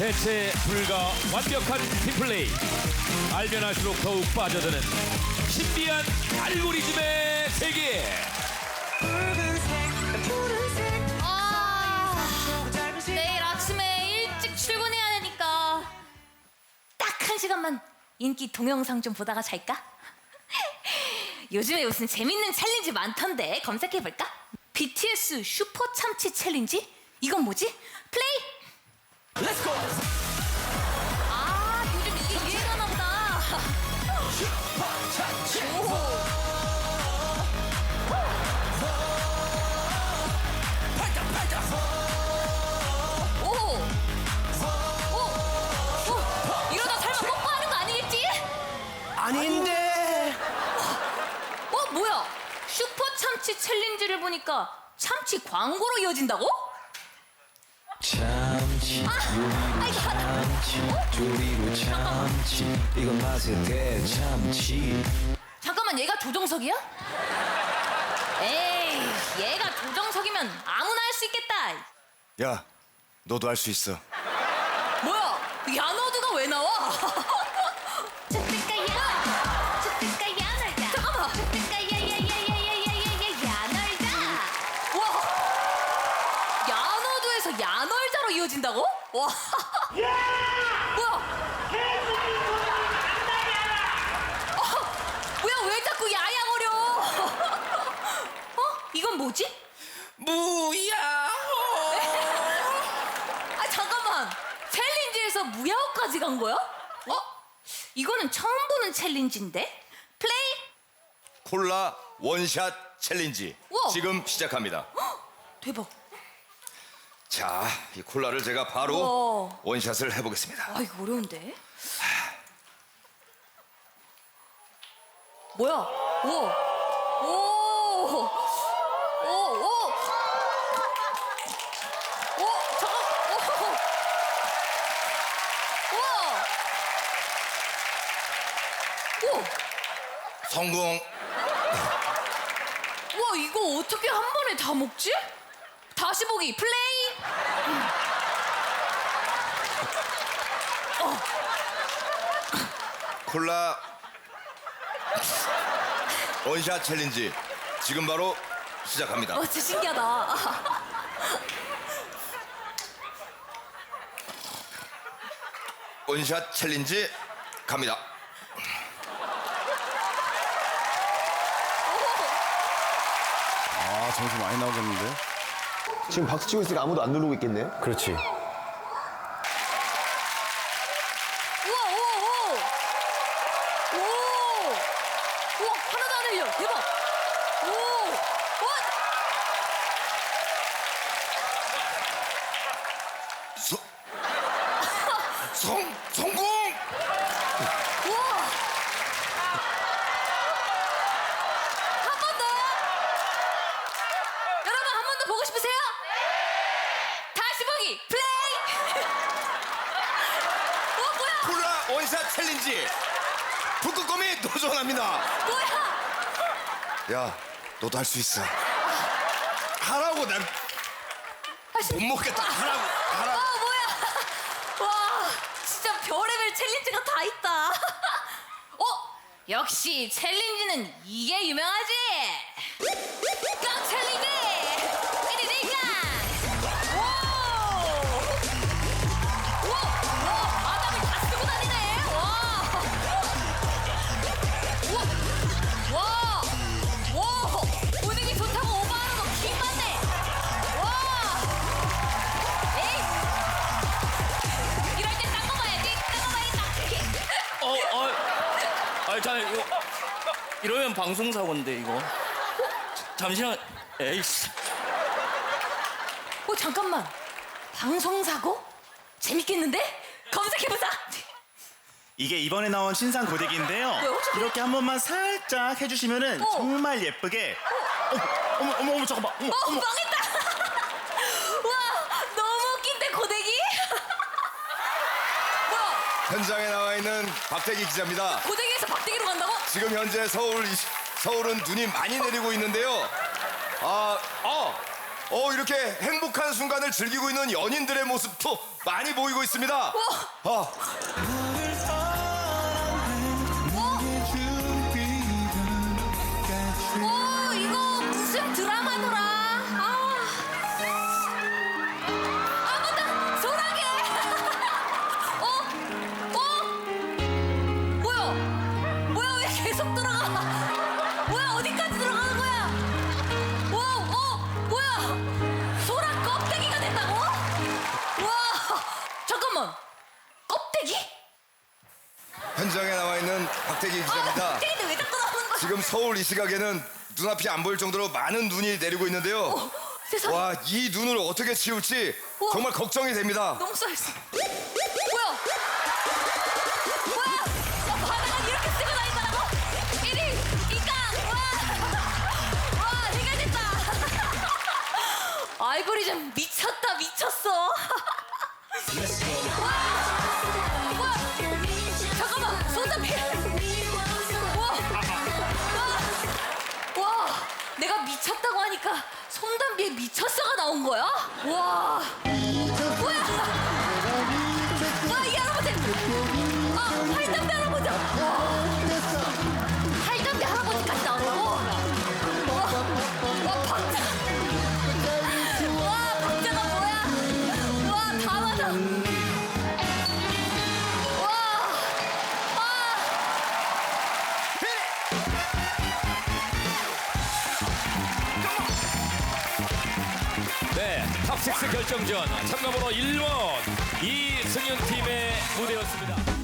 대체 불가 완벽한 팀플레이 알면 알수록 더욱 빠져드는 신비한 알고리즘의 세계 아, 내일 아침에 일찍 출근해야 되니까 딱 한 시간만 인기 동영상 좀 보다가 잘까? 요즘에 무슨 재밌는 챌린지 많던데 검색해볼까? BTS 슈퍼 참치 챌린지? 이건 뭐지? 플레이! 아 요즘 이게 유행하나 보다 팔짱 팔짱 오! 오! 오! 이러다 설마 뽀뽀하는 거 아니겠지? 아닌데 어 뭐야 슈퍼 참치 챌린지를 보니까 참치 광고로 이어진다고? 조리로 참치 조리로 참치 이건 맛의 대참치 잠깐만 얘가 조정석이야? 에이 얘가 조정석이면 아무나 할 수 있겠다 야, 너도 할 수 있어. 뭐야 야너드가 왜 나와? 와 뭐야 어, 뭐야 왜 자꾸 야야거려 어? 이건 뭐지? 무야호 아 잠깐만 챌린지에서 무야호까지 간 거야? 어? 이거는 처음 보는 챌린지인데? 플레이? 콜라 원샷 챌린지. 우와. 지금 시작합니다. 대박 자, 이 콜라를 제가 바로 우와. 원샷을 해보겠습니다. 아 이거 어려운데? 뭐야? 오! 오! 오! 오! 오! 잠깐! 오! 우와! 오! 성공. 와 이거 어떻게 한 번에 다 먹지? 다시 보기 플레이. 콜라 원샷 챌린지. 지금 바로 시작합니다. 어 진짜 신기하다. 원샷 챌린지 갑니다. 아 점수 많이 나오겠는데? 지금 박수 치고 있으니까 아무도 안 누르고 있겠네. 그렇지. 우와 우와 우와. 오. 우와 하나도 안 흘려. 대박. 오. 와. 소, 성, 성공! 우와. 한 번 더. 여러분 한 번 더 보고 싶으세요? 다시 보기 플레이. 어 뭐야? 콜라 원샷 챌린지. 북극곰이 도전합니다. 뭐야? 야, 너도 할 수 있어. 하라고 난못 먹겠다. 하라고. 하라. 아 뭐야? 와 진짜 별의별 챌린지가 다 있다. 어 역시 챌린지는 이게 유명하지. 이러면 방송 사고인데 이거. 잠시만, 에이씨. 어 잠깐만. 방송 사고? 재밌겠는데? 검색해보자. 이게 이번에 나온 신상 고데기인데요. 혹시 그래? 이렇게 한 번만 살짝 해주시면은 어. 정말 예쁘게. 어머, 어머, 어머, 어머, 잠깐만. 어머, 어 어머. 망했다. 와 너무 웃긴데 고데기? 뭐야? 현장에 나와 있는 박태기 기자입니다. 고데기에서 간다고? 지금 현재 서울 서울은 눈이 많이 내리고 있는데요. 아, 어, 어 이렇게 행복한 순간을 즐기고 있는 연인들의 모습도 많이 보이고 있습니다. 어, 현장에 나와 있는 박태기 아 기자입니다. 껍데기인데 왜 자꾸 나오는 거야 지금 서울 이 시각에는 눈앞이 안 보일 정도로 많은 눈이 내리고 있는데요. 세상에 와 이 눈을 어떻게 치울지 우와. 정말 걱정이 됩니다. 너무 쌓였어. 뭐야? 뭐야? 어, 바닥을 이렇게 쓰고 다닌다고? 1위 이강 와! 와 해결됐다. 알고리즘 미쳤다 미쳤어. 미쳤어가 나온 거야? 와! 네, 탑6 결정전 참가번호 1번 이승윤 팀의 무대였습니다.